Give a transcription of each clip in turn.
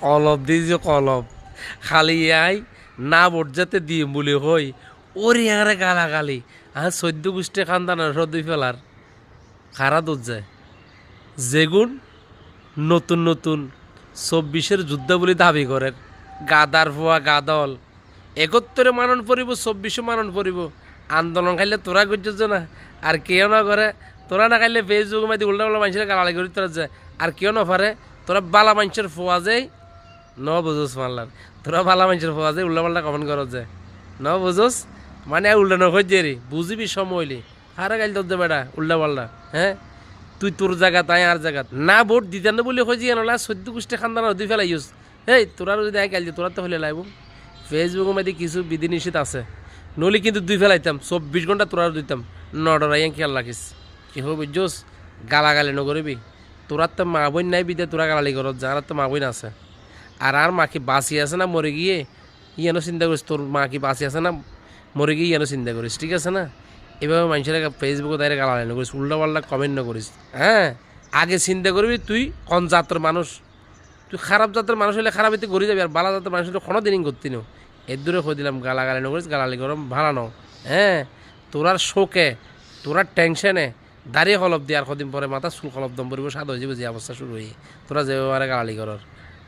কলব দিয়েছে কলব খালি আই না ভোট যাতে দিম বলে হই ওরে আরে গালা গালি আর চৈদ্য গোষ্ঠী খানদান সদুই ফেলার খারা দোষ যায়। যেগুন নতুন নতুন চব্বিশের যুদ্ধ বলে দাবি করে গাদার ভুয়া গাদল। একত্তরে মানন পড়িব চব্বিশে মানন পড়িব আন্দোলন খাইলে তোরা করছিস না আর কেউ না করে তোরা না খাইলে ফেসবুক মাঝে উল্টা উল্টা মানুষের গালালি করি তোরা যায় আর কেউ না পারে তোরা বালা মানুষের ফোয়া যায় ন বুঝোস মারলার তোরা বালা মানুষের ফোয়া যায় উল্টা পাল্টা কমেন্ট করত যায় ন বুঝোস মানে আর উল্টা নখোঁজ যে রে বুঝিবি সময়লি হারা গাইল তোর বেটা উল্টা পাল্টা হ্যাঁ? তুই তোর জায়গা, তাই আর জায়গা। না ভোট দিতে না বলে খুঁজি আনলা সদ্য গোষ্ঠী খান্দান দুই ইউজ এই তোরা যদি এক গাইল তোরা তো হলে লাইব। ফেসবুকের মধ্যে কিছু বিধিনিষেধ আছে। নলি কিন্তু দুই ফেলাইতাম, চব্বিশ ঘণ্টা তোরা দিতাম। নডরাই খেয়াল রাখিস। কি হবে বুঝছোস গালাগালি নকরিবি তোরা তো মা বোন নাই বিদে, তোরা গালালি করত, যার তো মা বোন আছে। আর আর মা কি বাঁচি আছে না মরে গিয়ে? ইয়ানো চিন্তা করিস, তোর মা কি বাঁচি আছে না মরে গিয়ে ইয়ানো চিন্তা করিস, ঠিক আছে না? এভাবে মানুষের ফেসবুকে তাই গালাগালি না করিস উল্টা পাল্টা কমেন্ট না করিস। হ্যাঁ? আগে চিন্তা করবি, তুই কোন জাতের মানুষ? তুই খারাপ জাতের মানুষ হলে খারাপ এতে ঘুরে যাবি, আর বালা জাতের মানুষ হলে কোনো দিনই করতি নো এর দূরে কই দিলাম, গালাগালি নকরিস গালালি গরম, ভালো নাও হ্যাঁ? তোরার শোকে, তোরার টেনশনে দাঁড়িয়ে কলপ দিয়ে আর কদিন পরে মাথা চুল কলপ দম পরিব সাদ হয়ে যাবে যে অবস্থা শুরু হয়ে তোরা যে বারে গালি করর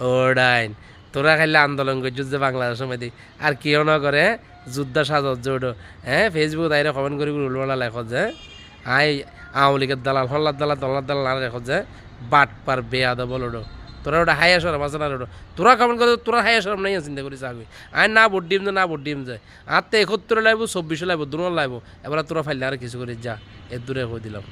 ও ডাইন, তোরা খাইলে আন্দোলন করি যুদ্ধে বাংলাদেশ মধ্যে আর কেউ না করে? যুদ্ধ সাজত জোট হ্যাঁ ফেসবুক তাইরে কমেন্ট করি উলবলা লেখত যে আই, আওয়ামী লীগের দালাল হল্লার দালাল দল্লার দালাল, আর লেখত যে বাট পার বেয়া দা বলো তোরা ওটা হাই সরম আছে না ওটা তোরা কমেন্ট করে তোরা হাই সরম নাই চিন্তা করিস আগে আর না ভোট যে না ভোট দিম যায়। আর তো একত্তরে লাগবো চব্বিশে লাগবো দুনো লাগবো এবার তোরা ফাইলে আর কিছু করিস, যা। এর দূরে হয়ে দিলাম।